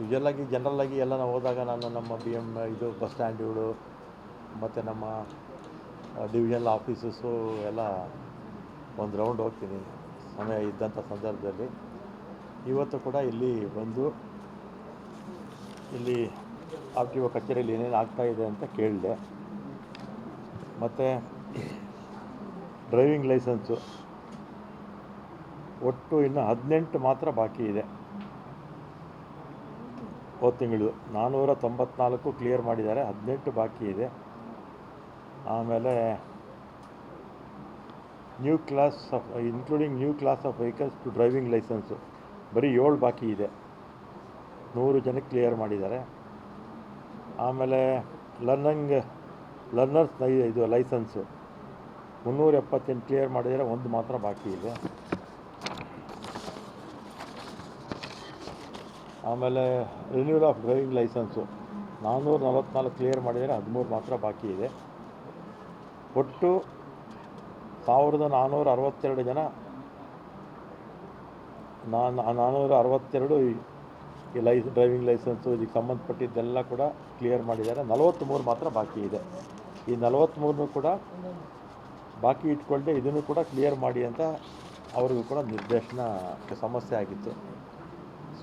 ಯೂಶಲಾಗಿ ಜನರಲ್ಲಾಗಿ ಎಲ್ಲ ನಾವು ಹೋದಾಗ ನಾನು ನಮ್ಮ ಬಿ ಎಂ ಇದು ಬಸ್ ಸ್ಟ್ಯಾಂಡ್ಗಳು, ಮತ್ತು ನಮ್ಮ ಡಿವಿಷನಲ್ ಆಫೀಸಸ್ಸು ಎಲ್ಲ ಒಂದು ರೌಂಡ್ ಹೋಗ್ತೀನಿ ಸಮಯ ಇದ್ದಂಥ ಸಂದರ್ಭದಲ್ಲಿ. ಇವತ್ತು ಕೂಡ ಇಲ್ಲಿ ಬಂದು ಇಲ್ಲಿ ಆರ್ ಟಿ ಒ ಕಚೇರಿಯಲ್ಲಿ ಏನೇನು ಆಗ್ತಾಯಿದೆ ಅಂತ ಕೇಳಿದೆ. ಮತ್ತು ಡ್ರೈವಿಂಗ್ ಲೈಸೆನ್ಸು ಒಟ್ಟು ಇನ್ನು ಹದಿನೆಂಟು ಮಾತ್ರ ಬಾಕಿ ಇದೆ. ಹೋದ ತಿಂಗಳು ನಾನ್ನೂರ ತೊಂಬತ್ನಾಲ್ಕು ಕ್ಲಿಯರ್ ಮಾಡಿದ್ದಾರೆ, ಹದಿನೆಂಟು ಬಾಕಿ ಇದೆ. ಆಮೇಲೆ new class of including new class of vehicles to driving license ಬರೀ ಏಳು ಬಾಕಿ ಇದೆ. ನೂರು ಜನಕ್ಕೆ ಕ್ಲಿಯರ್ ಮಾಡಿದ್ದಾರೆ. ಆಮೇಲೆ ಲರ್ನಿಂಗ್ ಲರ್ನರ್ಸ್ ಇದು ಲೈಸೆನ್ಸು ಮುನ್ನೂರ ಎಪ್ಪತ್ತೆಂಟು ಕ್ಲಿಯರ್ ಮಾಡಿದರೆ ಒಂದು ಮಾತ್ರ ಬಾಕಿ ಇದೆ. ಆಮೇಲೆ ರಿನ್ಯೂವಲ್ ಆಫ್ ಡ್ರೈವಿಂಗ್ ಲೈಸೆನ್ಸು ನಾನ್ನೂರ ನಲವತ್ನಾಲ್ಕು ಕ್ಲಿಯರ್ ಮಾಡಿದರೆ ಹದಿಮೂರು ಮಾತ್ರ ಬಾಕಿ ಇದೆ. ಒಟ್ಟು ಸಾವಿರದ ನಾನ್ನೂರ ಅರವತ್ತೆರಡು ಜನ ನಾನು ನಾನ್ನೂರ ಅರವತ್ತೆರಡು ಈ- ಲೈ ಡ್ರೈವಿಂಗ್ ಲೈಸೆನ್ಸು ಇದಕ್ಕೆ ಸಂಬಂಧಪಟ್ಟಿದ್ದೆಲ್ಲ ಕೂಡ ಕ್ಲಿಯರ್ ಮಾಡಿದ್ದಾರೆ. ನಲವತ್ತ್ಮೂರು ಮಾತ್ರ ಬಾಕಿ ಇದೆ. ಈ ನಲವತ್ತ್ಮೂರನ್ನು ಕೂಡ ಬಾಕಿ ಇಟ್ಕೊಳ್ಳದೆ ಇದನ್ನು ಕೂಡ ಕ್ಲಿಯರ್ ಮಾಡಿ ಅಂತ ಅವ್ರಿಗೂ ಕೂಡ ನಿರ್ದೇಶನ ಸಮಸ್ಯೆ ಆಗಿತ್ತು.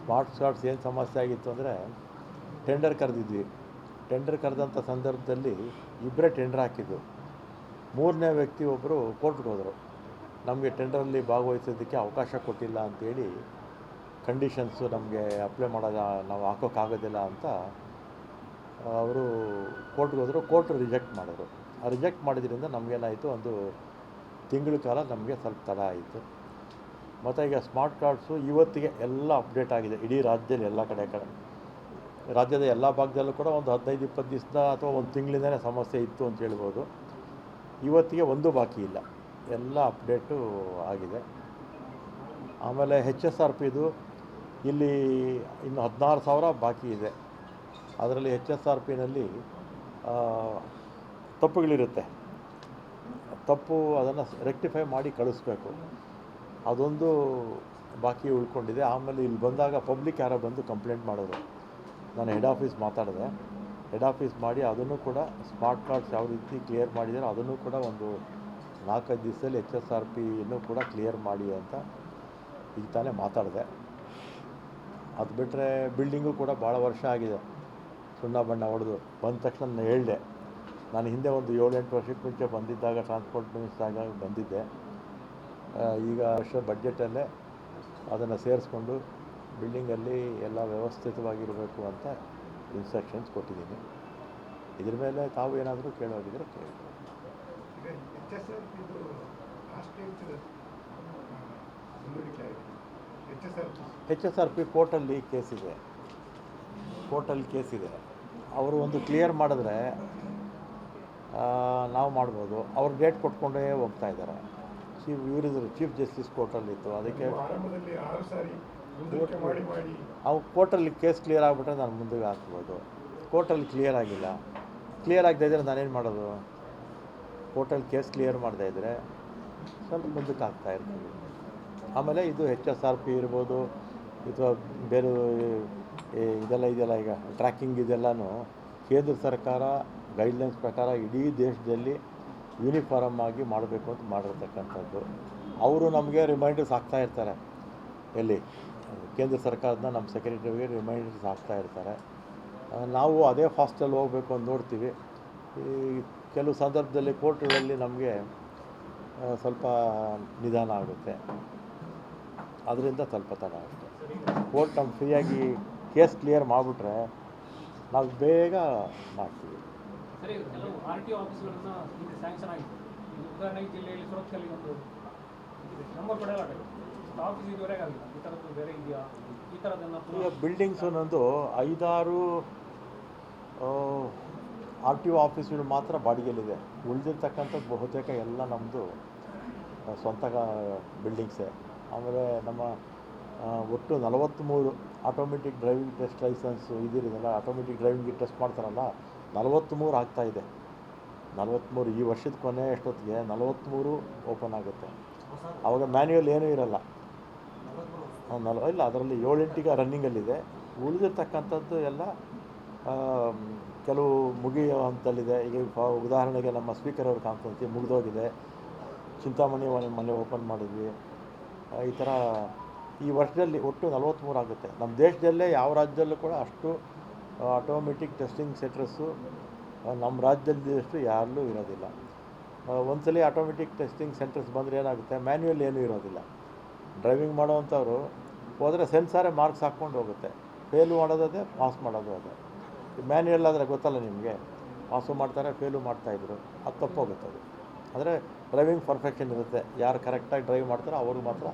ಸ್ಮಾರ್ಟ್ ಕಾರ್ಡ್ಸ್ ಏನು ಸಮಸ್ಯೆ ಆಗಿತ್ತು ಅಂದರೆ ಟೆಂಡರ್ ಕರೆದಿದ್ವಿ. ಟೆಂಡರ್ ಕರೆದಂಥ ಸಂದರ್ಭದಲ್ಲಿ ಇಬ್ಬರೇ ಟೆಂಡರ್ ಹಾಕಿದ್ದು. ಮೂರನೇ ವ್ಯಕ್ತಿ ಒಬ್ಬರು ಕೋರ್ಟ್ಗೆ ಹೋದರು. ನಮಗೆ ಟೆಂಡರಲ್ಲಿ ಭಾಗವಹಿಸೋದಕ್ಕೆ ಅವಕಾಶ ಕೊಟ್ಟಿಲ್ಲ ಅಂತೇಳಿ ಕಂಡೀಷನ್ಸು ನಮಗೆ ಅಪ್ಲೈ ಮಾಡೋದ ನಾವು ಹಾಕೋಕ್ಕಾಗೋದಿಲ್ಲ ಅಂತ ಅವರು ಕೋರ್ಟ್ಗೆ ಹೋದರು. ಕೋರ್ಟ್ ರಿಜೆಕ್ಟ್ ಮಾಡಿದ್ರು. ಆ ರಿಜೆಕ್ಟ್ ಮಾಡಿದ್ರಿಂದ ನಮಗೇನಾಯಿತು? ಒಂದು ತಿಂಗಳ ಕಾಲ ನಮಗೆ ಸ್ವಲ್ಪ ತಡ ಆಯಿತು. ಮತ್ತು ಈಗ ಸ್ಮಾರ್ಟ್ ಕಾರ್ಡ್ಸು ಇವತ್ತಿಗೆ ಎಲ್ಲ ಅಪ್ಡೇಟ್ ಆಗಿದೆ. ಇಡೀ ರಾಜ್ಯದಲ್ಲಿ ಎಲ್ಲ ಕಡೆ ಕಡೆ. ರಾಜ್ಯದ ಎಲ್ಲ ಭಾಗದಲ್ಲೂ ಕೂಡ ಒಂದು ಹದಿನೈದು, ಇಪ್ಪತ್ತು ದಿವಸದ ಅಥವಾ ಒಂದು ತಿಂಗಳಿಂದನೇ ಸಮಸ್ಯೆ ಇತ್ತು ಅಂತ ಹೇಳ್ಬೋದು. ಇವತ್ತಿಗೆ ಒಂದು ಬಾಕಿ ಇಲ್ಲ. ಎಲ್ಲ ಅಪ್ಡೇಟು ಆಗಿದೆ. ಆಮೇಲೆ ಹೆಚ್ ಎಸ್ ಆರ್ ಪಿದು ಇಲ್ಲಿ ಇನ್ನು ಹದಿನಾರು ಸಾವಿರ ಬಾಕಿ ಇದೆ. ಅದರಲ್ಲಿ ಹೆಚ್ ಎಸ್ ಆರ್ ಪಿನಲ್ಲಿ ತಪ್ಪುಗಳಿರುತ್ತೆ. ತಪ್ಪು ಅದನ್ನು ರೆಕ್ಟಿಫೈ ಮಾಡಿ ಕಳಿಸ್ಬೇಕು. ಅದೊಂದು ಬಾಕಿ ಉಳ್ಕೊಂಡಿದೆ. ಆಮೇಲೆ ಇಲ್ಲಿ ಬಂದಾಗ ಪಬ್ಲಿಕ್ ಯಾರೋ ಬಂದು ಕಂಪ್ಲೇಂಟ್ ಮಾಡೋರು ನಾನು ಹೆಡ್ ಆಫೀಸ್ ಮಾತಾಡಿದೆ. ಹೆಡ್ ಆಫೀಸ್ ಮಾಡಿ ಅದನ್ನು ಕೂಡ ಸ್ಮಾರ್ಟ್ ಕಾರ್ಡ್ಸ್ ಯಾವ ರೀತಿ ಕ್ಲಿಯರ್ ಮಾಡಿದಾರೋ ಅದನ್ನು ಕೂಡ ಒಂದು ನಾಲ್ಕೈದು ದಿವಸದಲ್ಲಿ ಎಚ್ ಎಸ್ ಆರ್ ಪಿಯನ್ನು ಕೂಡ ಕ್ಲಿಯರ್ ಮಾಡಿ ಅಂತ ಈಗ ತಾನೇ ಮಾತಾಡಿದೆ. ಅದು ಬಿಟ್ಟರೆ ಬಿಲ್ಡಿಂಗು ಕೂಡ ಭಾಳ ವರ್ಷ ಆಗಿದೆ. ಸುಣ್ಣ ಬಣ್ಣ ಹೊಡೆದು ಬಂದ ತಕ್ಷಣ ನಾನು ಹೇಳಿದೆ. ನಾನು ಹಿಂದೆ ಒಂದು ಏಳೆಂಟು ವರ್ಷಕ್ಕೆ ಮುಂಚೆ ಬಂದಿದ್ದಾಗ ಟ್ರಾನ್ಸ್ಪೋರ್ಟ್ ಮಿನಿಸ್ಟರ್ ಆಗ ಬಂದಿದ್ದೆ. ಈಗ ವರ್ಷ ಬಡ್ಜೆಟಲ್ಲೇ ಅದನ್ನು ಸೇರಿಸ್ಕೊಂಡು ಬಿಲ್ಡಿಂಗಲ್ಲಿ ಎಲ್ಲ ವ್ಯವಸ್ಥಿತವಾಗಿರಬೇಕು ಅಂತ ಇನ್ಸ್ಟ್ರಕ್ಷನ್ಸ್ ಕೊಟ್ಟಿದ್ದೀನಿ. ಇದ್ರ ಮೇಲೆ ತಾವು ಏನಾದರೂ ಕೇಳೋದಿದ್ರೆ ಕೇಳಿ. ಎಚ್ ಎಸ್ ಆರ್ ಇದು ಕೋರ್ಟಲ್ಲಿ ಟೈಮ್ ಇದೆ ಪಿ. ಕೋರ್ಟಲ್ಲಿ ಕೇಸಿದೆ ಕೋರ್ಟಲ್ಲಿ ಕೇಸಿದೆ ಅವರು ಒಂದು ಕ್ಲಿಯರ್ ಮಾಡಿದ್ರೆ ನಾವು ಮಾಡ್ಬೋದು. ಅವ್ರು ಡೇಟ್ ಕೊಟ್ಕೊಂಡೇ ಹೋಗ್ತಾ ಇದ್ದಾರೆ. ಚೀಫ್ ಇವರಿದ್ರು ಚೀಫ್ ಜಸ್ಟಿಸ್ ಕೋರ್ಟಲ್ಲಿತ್ತು ಅದಕ್ಕೆ ಅವು ಕೋರ್ಟಲ್ಲಿ ಕೇಸ್ ಕ್ಲಿಯರ್ ಆಗಿಬಿಟ್ರೆ ನಾನು ಮುಂದಕ್ಕೆ ಹಾಕ್ಬೋದು. ಕೋರ್ಟಲ್ಲಿ ಕ್ಲಿಯರ್ ಆಗಿಲ್ಲ. ಕ್ಲಿಯರ್ ಆಗದೆ ಇದ್ದರೆ ನಾನೇನು ಮಾಡೋದು? ಕೋರ್ಟಲ್ಲಿ ಕೇಸ್ ಕ್ಲಿಯರ್ ಮಾಡದೇ ಇದ್ದರೆ ಸ್ವಲ್ಪ ಮುಂದಕ್ಕೆ ಆಗ್ತಾ ಇರ್ತೀವಿ. ಆಮೇಲೆ ಇದು ಹೆಚ್ ಎಸ್ ಆರ್ ಪಿ ಇರ್ಬೋದು ಅಥವಾ ಬೇರೆ ಇದೆಲ್ಲ ಇದೆಲ್ಲ ಇದೆಯಲ್ಲ ಈಗ ಟ್ರ್ಯಾಕಿಂಗ್ ಇದೆಲ್ಲನೂ ಕೇಂದ್ರ ಸರ್ಕಾರ ಗೈಡ್ಲೈನ್ಸ್ ಪ್ರಕಾರ ಇಡೀ ದೇಶದಲ್ಲಿ ಯೂನಿಫಾರಮ್ ಆಗಿ ಮಾಡಬೇಕು ಅಂತ ಮಾಡಿರ್ತಕ್ಕಂಥದ್ದು. ಅವರು ನಮಗೆ ರಿಮೈಂಡರ್ಸ್ ಹಾಕ್ತಾ ಇರ್ತಾರೆ. ಎಲ್ಲಿ? ಕೇಂದ್ರ ಸರ್ಕಾರದ ನಮ್ಮ ಸೆಕ್ರೆಟರಿಗೆ ರಿಮೈಂಡರ್ಸ್ ಹಾಕ್ತಾ ಇರ್ತಾರೆ. ನಾವು ಅದೇ ಫಾಸ್ಟಲ್ಲಿ ಹೋಗಬೇಕು ಅಂತ ನೋಡ್ತೀವಿ. ಈ ಕೆಲವು ಸಂದರ್ಭದಲ್ಲಿ ಕೋರ್ಟ್ಗಳಲ್ಲಿ ನಮಗೆ ಸ್ವಲ್ಪ ನಿಧಾನ ಆಗುತ್ತೆ. ಅದರಿಂದ ಸ್ವಲ್ಪ ತಡ ಆಗುತ್ತೆ ಕೋರ್ಟ್ ನಮ್ಮ ಫ್ರೀಯಾಗಿ ಕೇಸ್ ಕ್ಲಿಯರ್ ಮಾಡಿಬಿಟ್ರೆ, ನಾವು ಬೇಗ ಮಾಡ್ತೀವಿ. ಸರಿ, ಕೆಲವು ಆರ್ ಟಿ ಒ ಆಫೀಸ್ಗಳನ್ನ ಈಗ ಸ್ಯಾಂಕ್ಷನ್ ಆಗಿದೆ. ಉದಾಹರಣೆಗೆ ಜಿಲ್ಲೆಯಲ್ಲಿ ಸುರಕ್ಷೆಯಲ್ಲಿ ಒಂದು ನಂಬರ್ ಕೊಡಲ್ಲ ಆಫೀಸ್ ಇದುವರೆಗೆ ಆಗಿಲ್ಲ, ಈ ಥರದ್ದು ಬೇರೆ ಇದೆಯಾ? ಈ ಥರದನ್ನು ಈಗ ಬಿಲ್ಡಿಂಗ್ಸ್ ಒಂದೊಂದು ಐದಾರು ಆರ್ ಟಿ ಒ ಆಫೀಸ್ಗಳು ಮಾತ್ರ ಬಾಡಿಗೆಯಲ್ಲಿದೆ. ಉಳಿದಿರ್ತಕ್ಕಂಥದ್ದು ಬಹುತೇಕ ಎಲ್ಲ ನಮ್ಮದು ಸ್ವಂತ ಬಿಲ್ಡಿಂಗ್ಸೇ ಆಮೇಲೆ ನಮ್ಮ ಒಟ್ಟು ನಲವತ್ತ್ಮೂರು ಆಟೋಮೆಟಿಕ್ ಡ್ರೈವಿಂಗ್ ಟೆಸ್ಟ್ ಲೈಸೆನ್ಸು ಇದಿರೋದಲ್ಲ ಆಟೋಮೆಟಿಕ್ ಡ್ರೈವಿಂಗ್ ಟೆಸ್ಟ್ ಮಾಡ್ತಾರಲ್ಲ ನಲವತ್ತ್ಮೂರು ಆಗ್ತಾಯಿದೆ ನಲವತ್ತ್ಮೂರು ಈ ವರ್ಷದ ಕೊನೆ ಎಷ್ಟೊತ್ತಿಗೆ? ನಲವತ್ತ್ಮೂರು ಓಪನ್ ಆಗುತ್ತೆ. ಆವಾಗ ಮ್ಯಾನ್ಯುವಲ್ ಏನೂ ಇರಲ್ಲ. ನಲ್, ಇಲ್ಲ, ಅದರಲ್ಲಿ ಏಳೆಂಟಿಗೆ ರನ್ನಿಂಗಲ್ಲಿದೆ. ಉಳಿದಿರ್ತಕ್ಕಂಥದ್ದು ಎಲ್ಲ ಕೆಲವು ಮುಗಿಯೋ ಹಂತದಲ್ಲಿದೆ ಈಗ ಉದಾಹರಣೆಗೆ ನಮ್ಮ ಸ್ಪೀಕರ್ ಅವ್ರ ಕಾನ್ಫರೆನ್ಸಿ ಮುಗಿದೋಗಿದೆ. ಚಿಂತಾಮಣಿ ಮನೆ ಓಪನ್ ಮಾಡಿದ್ವಿ. ಈ ಥರ ಈ ವರ್ಷದಲ್ಲಿ ಒಟ್ಟು ನಲವತ್ತ್ಮೂರು ಆಗುತ್ತೆ. ನಮ್ಮ ದೇಶದಲ್ಲೇ ಯಾವ ರಾಜ್ಯದಲ್ಲೂ ಕೂಡ ಅಷ್ಟು ಆಟೋಮೆಟಿಕ್ ಟೆಸ್ಟಿಂಗ್ ಸೆಂಟ್ರಸ್ಸು ನಮ್ಮ ರಾಜ್ಯದಲ್ಲಿ ಅಷ್ಟು ಯಾರಲ್ಲೂ ಇರೋದಿಲ್ಲ. ಒಂದ್ಸಲಿ ಆಟೋಮೆಟಿಕ್ ಟೆಸ್ಟಿಂಗ್ ಸೆಂಟರ್ಸ್ ಬಂದರೆ ಏನಾಗುತ್ತೆ? ಮ್ಯಾನ್ಯುಯಲ್ ಏನೂ ಇರೋದಿಲ್ಲ. ಡ್ರೈವಿಂಗ್ ಮಾಡೋವಂಥವ್ರು ಹೋದರೆ ಸೆನ್ಸಾರೇ ಮಾರ್ಕ್ಸ್ ಹಾಕ್ಕೊಂಡು ಹೋಗುತ್ತೆ. ಫೇಲು ಮಾಡೋದು ಪಾಸ್ ಮಾಡೋದು ಅದೇ. ಮ್ಯಾನ್ಯುಯಲ್ ಆದರೆ ಗೊತ್ತಲ್ಲ ನಿಮಗೆ? ಪಾಸು ಮಾಡ್ತಾರೆ ಫೇಲು ಮಾಡ್ತಾಯಿದ್ರು ಅದು ತಪ್ಪೋಗುತ್ತೆ ಅದು. ಅಂದರೆ ಡ್ರೈವಿಂಗ್ ಪರ್ಫೆಕ್ಷನ್ ಇರುತ್ತೆ. ಯಾರು ಕರೆಕ್ಟಾಗಿ ಡ್ರೈವ್ ಮಾಡ್ತಾರೋ ಅವ್ರಿಗೆ ಮಾತ್ರ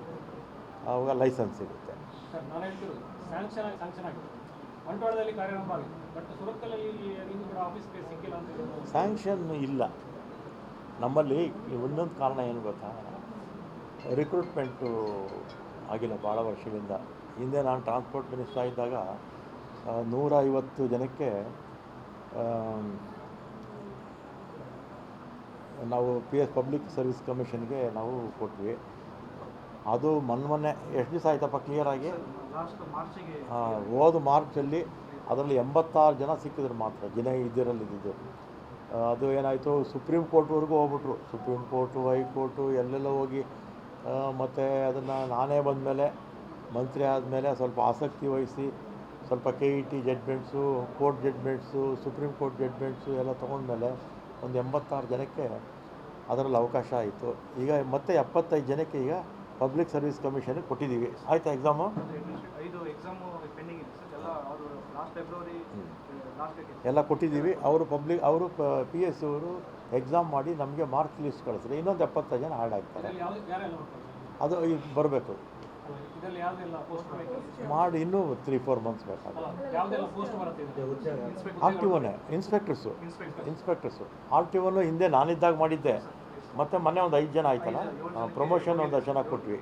ಆವಾಗ ಲೈಸೆನ್ಸ್ ಸಿಗುತ್ತೆ. ಬಂಟ್ವಾಳದಲ್ಲಿ ಕಾರ್ಯಾರಂಭ ಇನ್ನೂ ಕೂಡ ಆಫೀಸ್ಗೆ ಸಿಕ್ಕಿಲ್ಲ ಅಂತ ಸ್ಯಾಂಕ್ಷನ್ ಇಲ್ಲ. ನಮ್ಮಲ್ಲಿ ಒಂದೊಂದು ಕಾರಣ ಏನು ಗೊತ್ತಾ? ರಿಕ್ರೂಟ್ಮೆಂಟು ಆಗಿಲ್ಲ ಭಾಳ ವರ್ಷದಿಂದ ಹಿಂದೆ ನಾನು ಟ್ರಾನ್ಸ್ಪೋರ್ಟ್ ಮಿನಿಸ್ಟರ್ ಇದ್ದಾಗ ನೂರ ಐವತ್ತು ಜನಕ್ಕೆ ನಾವು ಪಿ ಎಸ್ ಪಬ್ಲಿಕ್ ಸರ್ವಿಸ್ ಕಮಿಷನ್ಗೆ ನಾವು ಕೊಟ್ವಿ. ಅದು ಮೊನ್ನೆ ಮೊನ್ನೆ ಎಷ್ಟು ದಿವಸ ಆಯ್ತಪ್ಪ ಕ್ಲಿಯರಾಗಿ ಹಾಂ ಹೋದ ಮಾರ್ಚಲ್ಲಿ ಅದರಲ್ಲಿ ಎಂಬತ್ತಾರು ಜನ ಸಿಕ್ಕಿದ್ರು ಮಾತ್ರ ಜನ ಇದರಲ್ಲಿ ಇದ್ದಿದ್ದು ಅದು ಏನಾಯಿತು ಸುಪ್ರೀಂ ಕೋರ್ಟ್ವರೆಗೂ ಹೋಗ್ಬಿಟ್ರು. ಸುಪ್ರೀಂ ಕೋರ್ಟು ಹೈಕೋರ್ಟು ಎಲ್ಲೆಲ್ಲ ಹೋಗಿ ಮತ್ತು ಅದನ್ನು ನಾನೇ ಬಂದಮೇಲೆ ಮಂತ್ರಿ ಆದಮೇಲೆ ಸ್ವಲ್ಪ ಆಸಕ್ತಿ ವಹಿಸಿ ಸ್ವಲ್ಪ K E T judgements court judgements supreme court judgements ಎಲ್ಲ ತೊಗೊಂಡ್ಮೇಲೆ ಒಂದು ಎಂಬತ್ತಾರು ಜನಕ್ಕೆ ಅದರಲ್ಲಿ ಅವಕಾಶ ಆಯಿತು. ಈಗ ಮತ್ತೆ ಎಪ್ಪತ್ತೈದು ಜನಕ್ಕೆ ಈಗ ಪಬ್ಲಿಕ್ ಸರ್ವಿಸ್ ಕಮಿಷನ್ಗೆ ಕೊಟ್ಟಿದ್ದೀವಿ. ಆಯಿತಾ ಎಕ್ಸಾಮು ಐದು ಎಕ್ಸಾಮು ಪೆಂಡಿಂಗ್ ಇದೆ ಸರ್. ಎಲ್ಲ ಕೊಟ್ಟಿದ್ದೀವಿ. ಅವರು ಪಬ್ಲಿಕ್ ಅವರು ಪಿ ಎಸ್ ಅವರು ಎಕ್ಸಾಮ್ ಮಾಡಿ ನಮಗೆ ಮಾರ್ಕ್ ಲಿಸ್ಟ್ ಕಳಿಸ್ರಿ ಇನ್ನೊಂದು ಎಪ್ಪತ್ತೈದು ಜನ ಹಾರ್ಡ್ ಆಗ್ತಾರೆ. ಅದು ಈಗ ಬರಬೇಕು. ಮಾಡಿ ಇನ್ನೂ ತ್ರೀ ಫೋರ್ ಮಂತ್ಸ್ ಬೇಕಾಗುತ್ತೆ? R T ಒನೇ inspectors inspector inspectors R T ಒನು ಹಿಂದೆ ನಾನಿದ್ದಾಗ ಮಾಡಿದ್ದೆ. ಮತ್ತು ಮೊನ್ನೆ ಒಂದು ಐದು ಜನ ಆಯ್ತಲ್ಲ? ಪ್ರಮೋಷನ್ ಒಂದು ಜನ ಕೊಟ್ವಿ.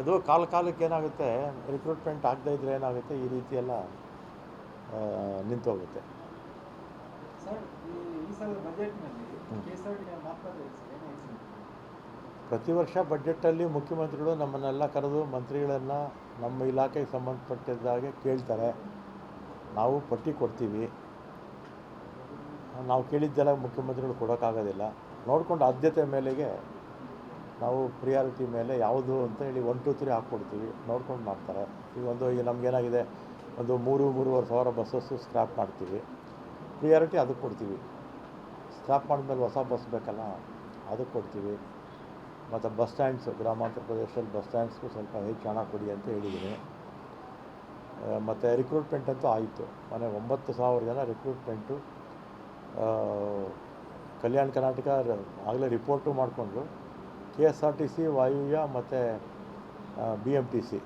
ಅದು ಕಾಲ ಕಾಲಕ್ಕೆ ಏನಾಗುತ್ತೆ ರಿಕ್ರೂಟ್ಮೆಂಟ್ ಆಗದೇ ಇದ್ರೆ ಏನಾಗುತ್ತೆ ಈ ರೀತಿ ಎಲ್ಲ ನಿಂತೋಗುತ್ತೆ. ಪ್ರತಿ ವರ್ಷ ಬಜೆಟಲ್ಲಿ ಮುಖ್ಯಮಂತ್ರಿಗಳು ನಮ್ಮನ್ನೆಲ್ಲ ಕರೆದು ಮಂತ್ರಿಗಳನ್ನು ನಮ್ಮ ಇಲಾಖೆಗೆ ಸಂಬಂಧಪಟ್ಟಿದ್ದಾಗೆ ಕೇಳ್ತಾರೆ. ನಾವು ಪಟ್ಟಿ ಕೊಡ್ತೀವಿ. ನಾವು ಕೇಳಿದ್ದೆಲ್ಲ ಮುಖ್ಯಮಂತ್ರಿಗಳು ಕೊಡೋಕ್ಕಾಗೋದಿಲ್ಲ. ನೋಡ್ಕೊಂಡು ಆದ್ಯತೆ ಮೇಲೆಗೆ ನಾವು ಪ್ರಿಯಾರಿಟಿ ಮೇಲೆ ಯಾವುದು ಅಂತ ಹೇಳಿ ಒನ್ ಟು ತ್ರೀ ಹಾಕ್ಕೊಡ್ತೀವಿ. ನೋಡ್ಕೊಂಡು ಮಾಡ್ತಾರೆ. ಈಗ ಒಂದು, ಈಗ ನಮಗೇನಾಗಿದೆ ಒಂದು ಮೂರು, ಮೂರುವರೆ ಸಾವಿರ ಬಸ್ಸಸ್ಸು ಸ್ಕ್ರ್ಯಾಪ್ ಮಾಡ್ತೀವಿ. ಪ್ರಿಯಾರಿಟಿ ಅದಕ್ಕೆ ಕೊಡ್ತೀವಿ. ಸ್ಕ್ರ್ಯಾಪ್ ಮಾಡಿದ್ಮೇಲೆ ಹೊಸ ಬಸ್ ಬೇಕಲ್ಲ, ಅದಕ್ಕೆ ಕೊಡ್ತೀವಿ. ಮತ್ತು ಬಸ್ ಸ್ಟ್ಯಾಂಡ್ಸು ಗ್ರಾಮಾಂತರ ಪ್ರದೇಶದಲ್ಲಿ ಬಸ್ ಸ್ಟ್ಯಾಂಡ್ಸ್ಗೂ ಸ್ವಲ್ಪ ಹೆಚ್ಚು ಹಣ ಕೊಡಿ ಅಂತ ಹೇಳಿದ್ದೀನಿ. ಮತ್ತು ರಿಕ್ರೂಟ್ಮೆಂಟ್ ಅಂತೂ ಆಯಿತು. ಮನೆ ಒಂಬತ್ತು ಸಾವಿರ ಜನ ರಿಕ್ರೂಟ್ಮೆಂಟು ಕಲ್ಯಾಣ ಕರ್ನಾಟಕ ಆಗಲೇ ರಿಪೋರ್ಟು ಮಾಡಿಕೊಂಡು K S R T C, ವಾಯುವ್ಯ ಮತ್ತು ಬಿ ಎಂ ಟಿ ಸಿ.